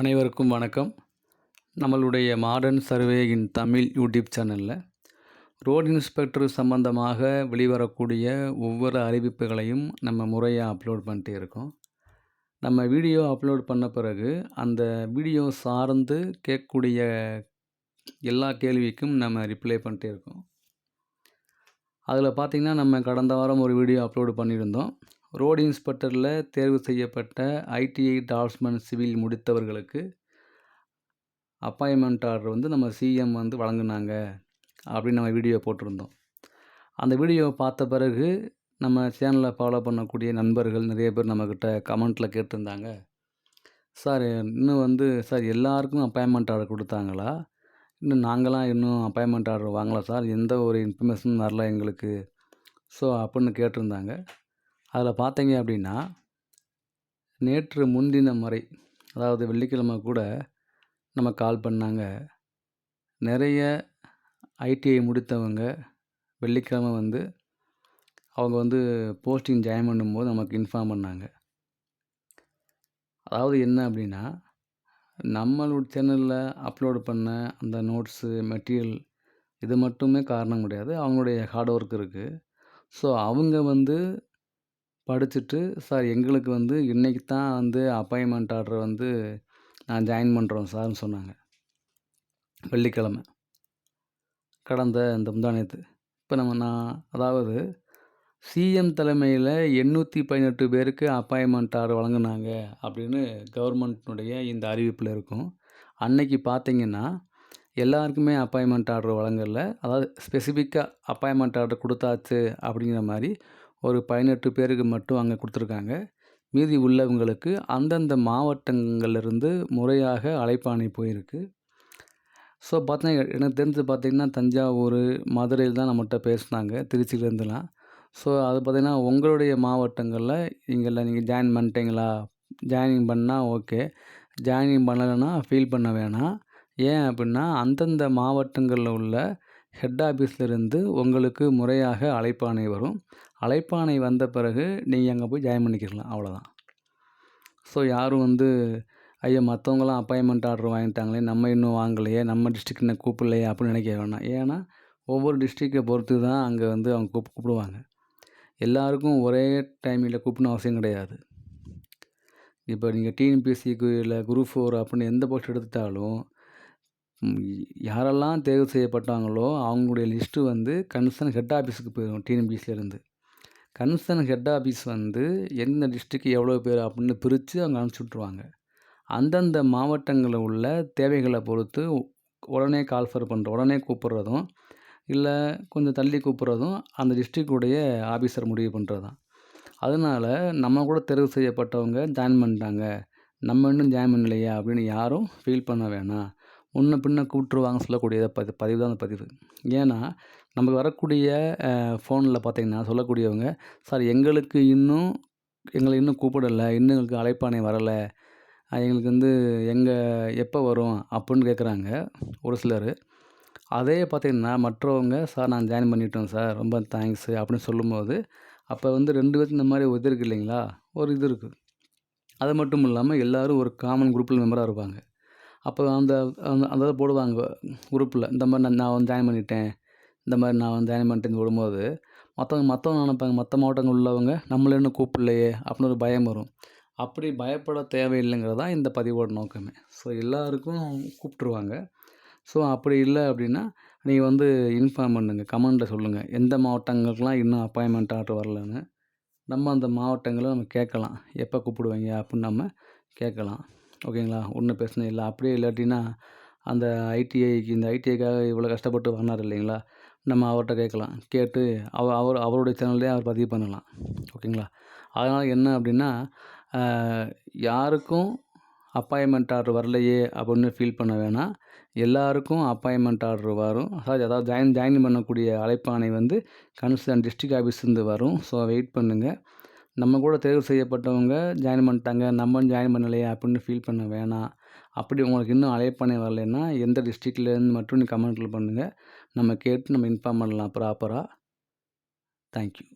அனைவருக்கும் வணக்கம். நம்மளுடைய மாடர்ன் சர்வேயின் தமிழ் யூடியூப் சேனலில் ரோட் இன்ஸ்பெக்டர் சம்பந்தமாக வெளிவரக்கூடிய ஒவ்வொரு அறிவிப்புகளையும் நம்ம முறையாக அப்லோட் பண்ணிட்டே இருக்கோம். நம்ம வீடியோ அப்லோட் பண்ண பிறகு அந்த வீடியோ சார்ந்து கேட்கக்கூடிய எல்லா கேள்விக்கும் நம்ம ரிப்ளை பண்ணிட்டே இருக்கோம். அதில் பார்த்திங்கன்னா நம்ம கடந்த வாரம் ஒரு வீடியோ அப்லோடு பண்ணியிருந்தோம். ரோடு இன்ஸ்பெக்டரில் தேர்வு செய்யப்பட்ட ஐடிஐ டால்ஸ்மன் சிவில் முடித்தவர்களுக்கு அப்பாயின்மெண்ட் ஆர்டர் வந்து நம்ம சிஎம் வந்து வழங்கினாங்க அப்படின்னு நம்ம வீடியோ போட்டிருந்தோம். அந்த வீடியோவை பார்த்த பிறகு நம்ம சேனலை ஃபாலோ பண்ணக்கூடிய நண்பர்கள் நிறைய பேர் நம்மக்கிட்ட கமெண்ட்டில் கேட்டிருந்தாங்க. சார் இன்னும் வந்து சார் எல்லாருக்கும் அப்பாயின்மெண்ட் ஆர்டர் கொடுத்தாங்களா? இன்னும் நாங்களாம் இன்னும் அப்பாயின்மெண்ட் ஆர்டர் வாங்கலாம் சார் எந்த ஒரு இன்ஃபர்மேஷனும் வரல எங்களுக்கு. ஸோ அப்படின்னு கேட்டிருந்தாங்க. அதில் பார்த்தீங்க அப்படின்னா நேற்று முன்தினம் வரை அதாவது வெள்ளிக்கிழமை கூட நம்ம கால் பண்ணாங்க. நிறைய ஐடிஐ முடித்தவங்க வெள்ளிக்கிழமை வந்து அவங்க வந்து போஸ்டிங் ஜாயின் பண்ணும்போது நமக்கு இன்ஃபார்ம் பண்ணாங்க. அதாவது என்ன அப்படின்னா நம்மளோட சேனலில் அப்லோடு பண்ண அந்த நோட்ஸு மெட்டீரியல் இது மட்டுமே காரணம் கிடையாது. அவங்களுடைய ஹார்ட் ஒர்க் இருக்குது ஸோ அவங்க வந்து படிச்சுட்டு சார் எங்களுக்கு வந்து இன்றைக்கி தான் வந்து அப்பாயின்மெண்ட் ஆர்டர் வந்து நான் ஜாயின் பண்ணுறோம் சார்னு சொன்னாங்க. வெள்ளிக்கிழமை. கடந்த இந்த முந்தானத்து இப்போ நம்ம நான் அதாவது சிஎம் தலைமையில் எண்ணூற்றி பதினெட்டு பேருக்கு அப்பாயின்மெண்ட் ஆர்டர் வழங்கினாங்க அப்படின்னு கவர்மெண்ட்னுடைய இந்த அறிவிப்பில் இருக்கும். அன்னைக்கு பார்த்தீங்கன்னா எல்லாருக்குமே அப்பாயின்மெண்ட் ஆர்டர் வழங்கல. அதாவது ஸ்பெசிஃபிக்காக அப்பாயின்மெண்ட் ஆர்டர் கொடுத்தாச்சு அப்படிங்கிற மாதிரி ஒரு பதினெட்டு பேருக்கு மட்டும் அங்கே கொடுத்துருக்காங்க. மீதி உள்ளவங்களுக்கு அந்தந்த மாவட்டங்கள்லேருந்து முறையாக அழைப்பாணி போயிருக்கு. ஸோ பார்த்தீங்கன்னா எனக்கு தெரிஞ்சு பார்த்திங்கன்னா தஞ்சாவூர் மதுரையில் தான் நம்மகிட்ட பேசினாங்க. திருச்சியிலேருந்துலாம். ஸோ அது பார்த்திங்கன்னா உங்களுடைய மாவட்டங்களில் இங்கெல்லாம் நீங்கள் ஜாயின் பண்ணிட்டீங்களா? ஜாயினிங் பண்ணால் ஓகே ஜாயினிங் பண்ணலைன்னா ஃபீல் பண்ண வேணாம். ஏன் அப்படின்னா அந்தந்த மாவட்டங்களில் உள்ள ஹெட் ஆஃபீஸ்லேருந்து உங்களுக்கு முறையாக அழைப்பாணை வரும். அழைப்பாணை வந்த பிறகு நீங்கள் அங்கே போய் ஜாயின் பண்ணிக்கலாம் அவ்வளோதான் ஸோ யாரும் வந்து ஐயோ மற்றவங்களாம் அப்பாயின்மெண்ட் ஆர்டர் வாங்கிட்டாங்களே நம்ம இன்னும் வாங்கலையே நம்ம டிஸ்ட்ரிக்ட் இன்னும் கூப்பிடலையே அப்படின்னு நினைக்க வேணாம். ஏன்னா ஒவ்வொரு டிஸ்ட்ரிக்டை பொறுத்து தான் அங்கே வந்து அவங்க கூப்பிடுவாங்க. எல்லாருக்கும் ஒரே டைமில் கூப்பிடணும் அவசியம் கிடையாது. இப்போ நீங்கள் டிஎன்பிஎஸ்சிக்கு இல்லை குரூப் ஃபோர் அப்படின்னு எந்த போஸ்ட் எடுத்துட்டாலும் யாரெல்லாம் தேர்வு செய்யப்பட்டாங்களோ அவங்களுடைய லிஸ்ட்டு வந்து கன்சர்ன் ஹெட் ஆஃபீஸுக்கு போயிடும் டிஎன்பிஎஸ்சிலேருந்து கன்சர்ன் ஹெட் ஆஃபீஸ் வந்து எந்த டிஸ்ட்ரிக்கு எவ்வளோ பேர் அப்படின்னு பிரித்து அவங்க அனுப்பிச்சி விட்ருவாங்க அந்தந்த மாவட்டங்களில் உள்ள தேவைகளை பொறுத்து உடனே கால்ஃபர் பண்ணுற உடனே கூப்பிட்றதும் இல்லை கொஞ்சம் தள்ளி கூப்பிட்றதும் அந்த டிஸ்ட்ரிக்டுடைய ஆஃபீஸர் முடிவு பண்ணுறது தான் அதனால் நம்ம கூட தெரிவு செய்யப்பட்டவங்க ஜாயின் பண்ணிட்டாங்க. நம்ம இன்னும் ஜாயின் பண்ணலையா அப்படின்னு யாரும் ஃபீல் பண்ண வேணாம். முன்ன பின்ன கூப்பிட்ருவாங்க சொல்லக்கூடிய பதி பதிவு தான் அந்த பதிவு. ஏன்னா நமக்கு வரக்கூடிய ஃபோனில் பார்த்திங்கன்னா சொல்லக்கூடியவங்க சார் எங்களுக்கு இன்னும் எங்களை இன்னும் கூப்பிடலை இன்னும் எங்களுக்கு அழைப்பானை வரலை. எங்களுக்கு வந்து எங்கே எப்போ வரும்? அப்புடின்னு கேட்குறாங்க ஒரு சிலர். அதே பார்த்திங்கன்னா மற்றவங்க சார் நான் ஜாயின் பண்ணிட்டோம் சார். ரொம்ப தேங்க்ஸு அப்படின்னு சொல்லும்போது அப்போ வந்து ரெண்டு பேர்த்து இந்த மாதிரி இது இருக்குது இல்லைங்களா? ஒரு இது இருக்குது அது மட்டும் இல்லாமல் எல்லோரும் ஒரு காமன் குரூப்பில் மெம்பராக இருப்பாங்க. அப்போ அந்த அந்த அந்த இதை போடுவாங்க குரூப்பில் இந்த மாதிரி நான் நான் வந்து ஜாயின் பண்ணிட்டேன். இந்த மாதிரி நான் வந்து ஜாயின் பண்ணிட்டேன்னு போடும்போது மற்றவங்க மற்றவங்க நினைப்பாங்க மற்ற மாவட்டங்கள் உள்ளவங்க நம்மள இன்னும் கூப்பிடலையே அப்படின்னு ஒரு பயம் வரும். அப்படி பயப்பட தேவையில்லைங்கிறது தான் இந்த பதிவோட நோக்கமே. ஸோ எல்லாருக்கும் கூப்பிட்ருவாங்க ஸோ அப்படி இல்லை அப்படின்னா நீங்கள் வந்து இன்ஃபார்ம் பண்ணுங்கள் கமெண்டில் சொல்லுங்கள் எந்த மாவட்டங்களுக்கெலாம் இன்னும் அப்பாயின்மெண்ட் ஆர்டர் வரலன்னு. நம்ம அந்த மாவட்டங்களை நம்ம கேட்கலாம். எப்போ கூப்பிடுவீங்க அப்படின்னு நம்ம கேட்கலாம். ஓகேங்களா? ஒன்றும் பிரச்சனை இல்லை. அப்படியே இல்லாட்டினா அந்த ஐடிஐக்கு இந்த ஐடிஐக்காக இவ்வளோ கஷ்டப்பட்டு வாங்கினார் இல்லைங்களா? நம்ம அவர்கிட்ட கேட்கலாம். கேட்டு அவ அவர் அவருடைய சேனல்லே அவர் பதிவு பண்ணலாம். ஓகேங்களா? அதனால் என்ன அப்படின்னா யாருக்கும் அப்பாயின்மெண்ட் ஆர்டர் வரலையே அப்படின்னு ஃபீல் பண்ண வேணாம். எல்லாருக்கும் அப்பாயின்மெண்ட் ஆர்டர் வரும். அதாவது அதாவது ஜாயின் ஜாயின் பண்ணக்கூடிய அழைப்பாணை வந்து கன்சர்ன் டிஸ்ட்ரிக்ட் ஆஃபீஸ்லேருந்து வரும். ஸோ வெயிட் பண்ணுங்கள் நம்ம கூட தேர்வு செய்யப்பட்டவங்க ஜாயின் பண்ணிட்டாங்க. நம்ம ஜாயின் பண்ணலையே அப்படின்னு ஃபீல் பண்ண வேணாம். அப்படி உங்களுக்கு இன்னும் அழைப்பானை வரலைன்னா எந்த டிஸ்ட்ரிக்ட்லேருந்து மட்டும் நீ கமெண்ட்டில் பண்ணுங்கள் நம்ம கேட்டு நம்ம இன்ஃபார்ம் பண்ணலாம் ப்ராப்பராக தேங்க்யூ